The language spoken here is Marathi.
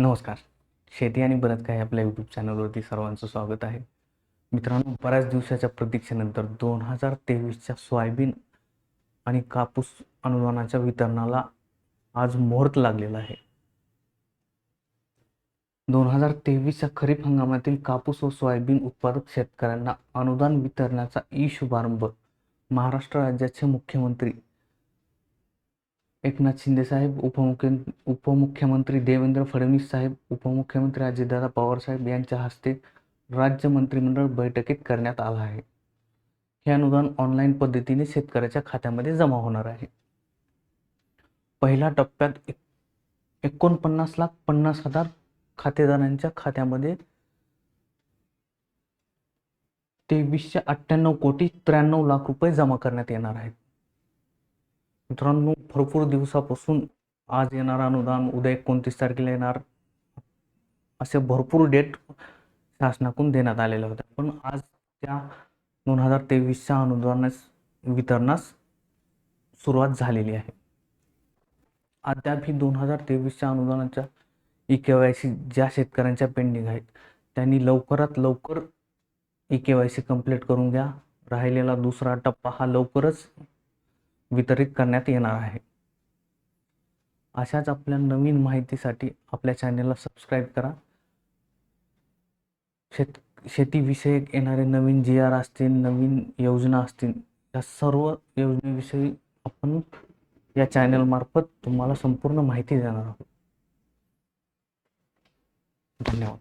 नमस्कार. शेती आणि बरंच काही आपल्या यूट्यूब चॅनलवरती सर्वांचं स्वागत आहे. मित्रांनो बऱ्याच दिवसाच्या प्रतीक्षेनंतर दोन हजार तेवीसच्या सोयाबीन आणि कापूस अनुदानाच्या वितरणाला आज मुहूर्त लागलेला आहे. दोन हजार तेवीसच्या खरीप हंगामातील कापूस व सोयाबीन उत्पादक शेतकऱ्यांना अनुदान वितरणाचा ई शुभारंभ महाराष्ट्र राज्याचे मुख्यमंत्री एकनाथ शिंदे साहेब उपमुख्य उपमुख्यमंत्री देवेंद्र फडणवीस साहेब उपमुख्यमंत्री अजितदादा पवार साहेब यांच्या हस्ते राज्य मंत्रिमंडळ बैठकीत करण्यात आला आहे. हे अनुदान ऑनलाईन पद्धतीने शेतकऱ्याच्या खात्यामध्ये जमा होणार आहे. पहिल्या टप्प्यात एकोणपन्नास लाख पन्नास हजार खातेदारांच्या खात्यामध्ये तेवीसशे अठ्ठ्याण्णव कोटी त्र्याण्णव लाख रुपये जमा करण्यात येणार आहेत. मित्रांनो भरपूर दिवसापासून आज येणार अनुदान उद्या एकोणतीस तारखेला येणार. असे भरपूर डेट शासनाकडून देण्यात आलेल्या होत्या. पण आज त्या दोन हजार तेवीसच्या अनुदानास वितरणास सुरुवात झालेली आहे. अद्यापही दोन हजार तेवीसच्या अनुदानाच्या ई के वाय सी ज्या शेतकऱ्यांच्या पेंडिंग आहेत त्यांनी लवकरात लवकर e K Y C complete करून घ्या. राहिलेला दुसरा टप्पा हा लवकरच वितरित करण्यात येणार आहे. अशाच आपल्या नवीन माहितीसाठी आपल्या चॅनेलला सबस्क्राईब करा. शेत शेतीविषयक येणारे नवीन जी आर असतील नवीन योजना असतील या सर्व योजनेविषयी आपण या चॅनलमार्फत तुम्हाला संपूर्ण माहिती देणार आहोत. धन्यवाद.